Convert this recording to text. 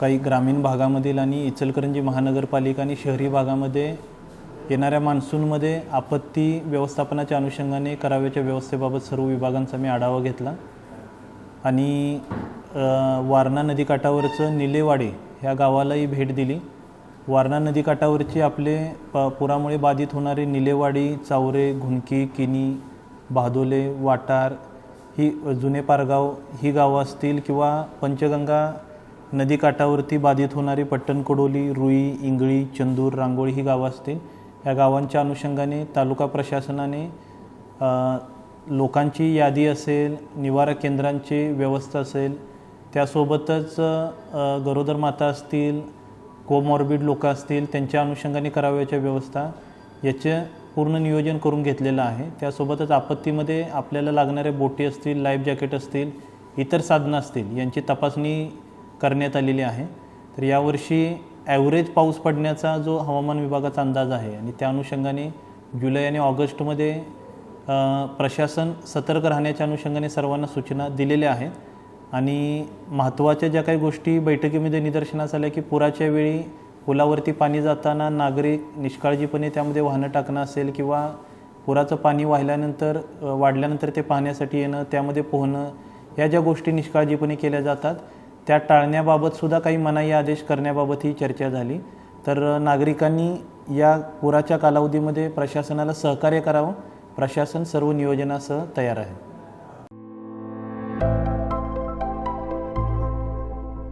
काही ग्रामीण भागामधील आणि इचलकरंजी महानगरपालिका आणि शहरी भागामध्ये येणाऱ्या मान्सूनमध्ये आपत्ती व्यवस्थापनाच्या अनुषंगाने कराव्याच्या व्यवस्थेबाबत सर्व विभागांचा मी आढावा घेतला. आणि वारणा नदीकाठावरचं निलेवाडे ह्या गावालाही भेट दिली. वारणा नदीकाठावरची आपले प पुरामुळे बाधित होणारे निलेवाडी चावरे घुणकी किनी बहादोले वाटार ही जुने पारगाव ही गावं असतील किंवा पंचगंगा नदीकाठावरती बाधित होणारी पट्टणकोडोली रुई इंगळी चंदूर रांगोळी ही गावं असतील. या गावांच्या अनुषंगाने तालुका प्रशासनाने लोकांची यादी असेल निवारा केंद्रांची व्यवस्था असेल त्यासोबतच गरोदर माता असतील कोमॉर्बिड लोक असतील त्यांच्या अनुषंगाने करावयाच्या व्यवस्था याचे पूर्ण नियोजन करून घेतलेलं आहे. त्यासोबतच आपत्तीमध्ये आपल्याला लागणाऱ्या बोटी असतील लाईफ जॅकेट असतील इतर साधनं असतील यांची तपासणी करण्यात आलेली आहे. तर यावर्षी ॲव्हरेज पाऊस पडण्याचा जो हवामान विभागाचा अंदाज आहे आणि त्या अनुषंगाने जुलै आणि ऑगस्टमध्ये प्रशासन सतर्क राहण्याच्या अनुषंगाने सर्वांना सूचना दिलेल्या आहेत. आणि महत्त्वाच्या ज्या काही गोष्टी बैठकीमध्ये निदर्शनास आल्या की पुराच्या वेळी पुलावरती पाणी जाताना नागरिक निष्काळजीपणे त्यामध्ये वाहनं टाकणं असेल किंवा पुराचं पाणी वाहिल्यानंतर वाढल्यानंतर ते पाहण्यासाठी येणं त्यामध्ये पोहणं या ज्या गोष्टी निष्काळजीपणे केल्या जातात त्या टाळण्याबाबत सुद्धा काही मनाई आदेश करण्याबाबत ही चर्चा झाली. तर नागरिकांनी या पुराच्या कालावधीमध्ये प्रशासनाला सहकार्य करावं. प्रशासन सर्व नियोजनासह तयार आहे.